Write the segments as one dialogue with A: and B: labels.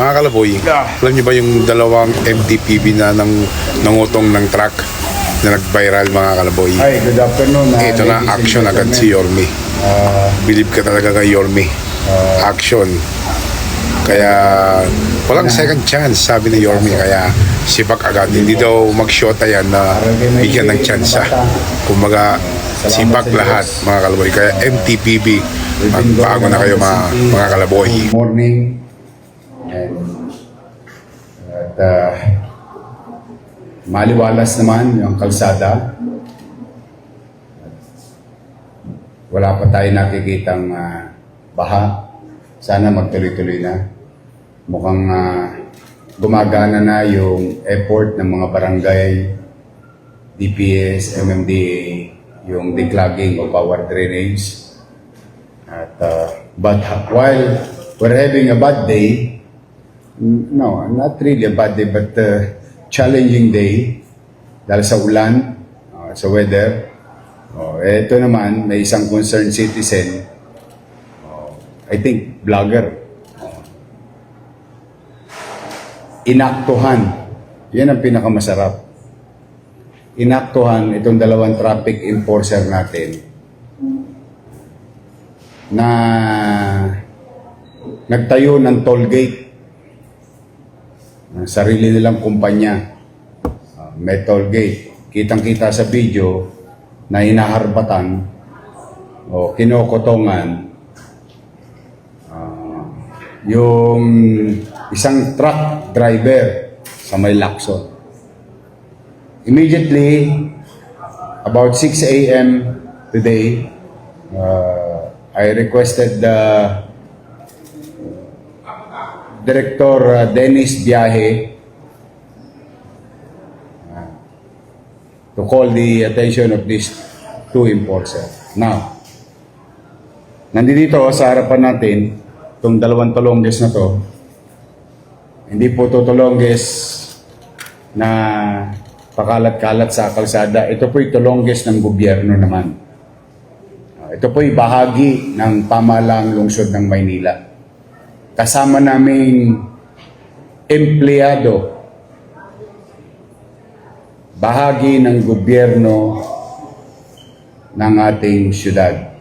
A: Mga kalaboy, alam niyo ba yung dalawang MTPB na nang nangutong ng truck na nag-viral mga kalaboy?
B: Hi, good afternoon. uh,
A: Ito na action agad si Yorme.
B: Uh,
A: Believe ka talaga kay Yorme. Action. Kaya walang second chance sabi ni Yorme kaya sibak agad. Hindi daw mag-shota yan na bigyan ng tsansa. Kumbaga sibak lahat mga kalaboy. Kaya MTPB magbago na kayo mga, mga kalaboy.
B: Morning. And, at uh, maliwalas naman yung kalsada. Wala pa tayo nakikitang uh, baha. Sana magtuloy-tuloy na. Mukhang uh, gumagana na yung effort ng mga barangay, DPS, MMDA, yung declogging of our drainage. At, uh, but while we're having a bad day, no, not really a bad day, but uh, challenging day dahil sa ulan, uh, sa weather. Oh, ito naman, may isang concerned citizen, oh, I think vlogger, oh, inaktuhan. Yan ang pinakamasarap. Inaktuhan itong dalawang traffic enforcer natin na nagtayo ng toll gate ng sarili nilang kumpanya. Uh, toll gate. Kitang-kita sa video na hinaharbatan o kinokotongan ah, yung isang truck driver sa may Lacson. Immediately, about 6 a.m. today, uh, I requested the Director uh, Dennis Biahe uh, to call the attention of these two enforcers. Now, nandito sa harapan natin, itong dalawang tulongges na to, hindi po to tulongges na pakalat-kalat sa kalsada. Ito po tulongges ng gobyerno naman. Uh, Ito po'y bahagi ng pamalang lungsod ng Maynila. Kasama naming empleyado, bahagi ng gobyerno ng ating syudad.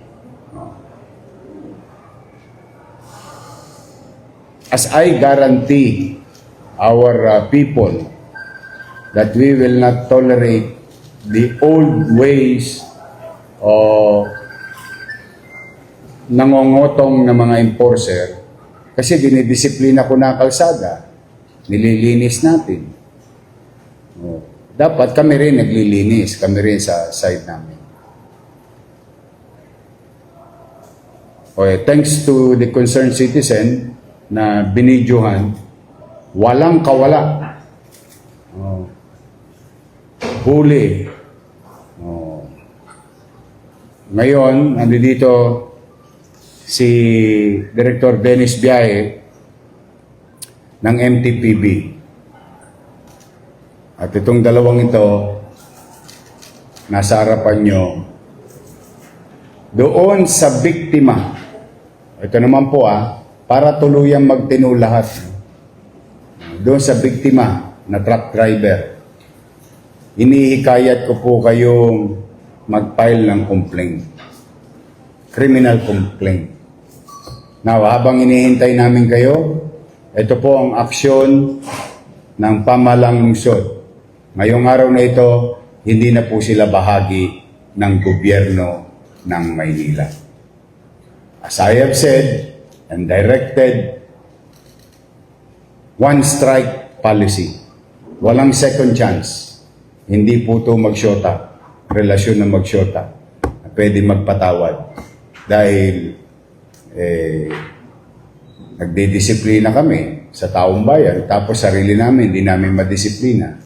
B: As I guarantee our uh, people that we will not tolerate the old ways of nangongotong ng mga enforcer kasi dinidisiplina ko na ang kalsada, nililinis natin. Oh, Dapat kami rin naglilinis, kami rin sa side namin. Okay, thanks to the concerned citizen na binidyohan, walang kawala. Oh. Huli. Oh. Ngayon, nandito si Director Dennis Biaye ng MTPB. At itong dalawang ito, nasa harapan nyo, doon sa biktima, ito naman po ah, para tuluyang magtino lahat. Doon sa biktima na truck driver, inihikayat ko po kayong mag-file ng complaint. Criminal complaint. Now, habang inihintay namin kayo, ito po ang aksyon ng pamalang lungsod. Ngayong araw na ito, hindi na po sila bahagi ng gobyerno ng Maynila. As I have said and directed, one strike policy. Walang second chance. Hindi po ito magsyota. Relasyon na magsyota. Pwede magpatawad. Dahil eh, nagdidisiplina kami sa taong bayan. Tapos sarili namin, hindi namin madisiplina.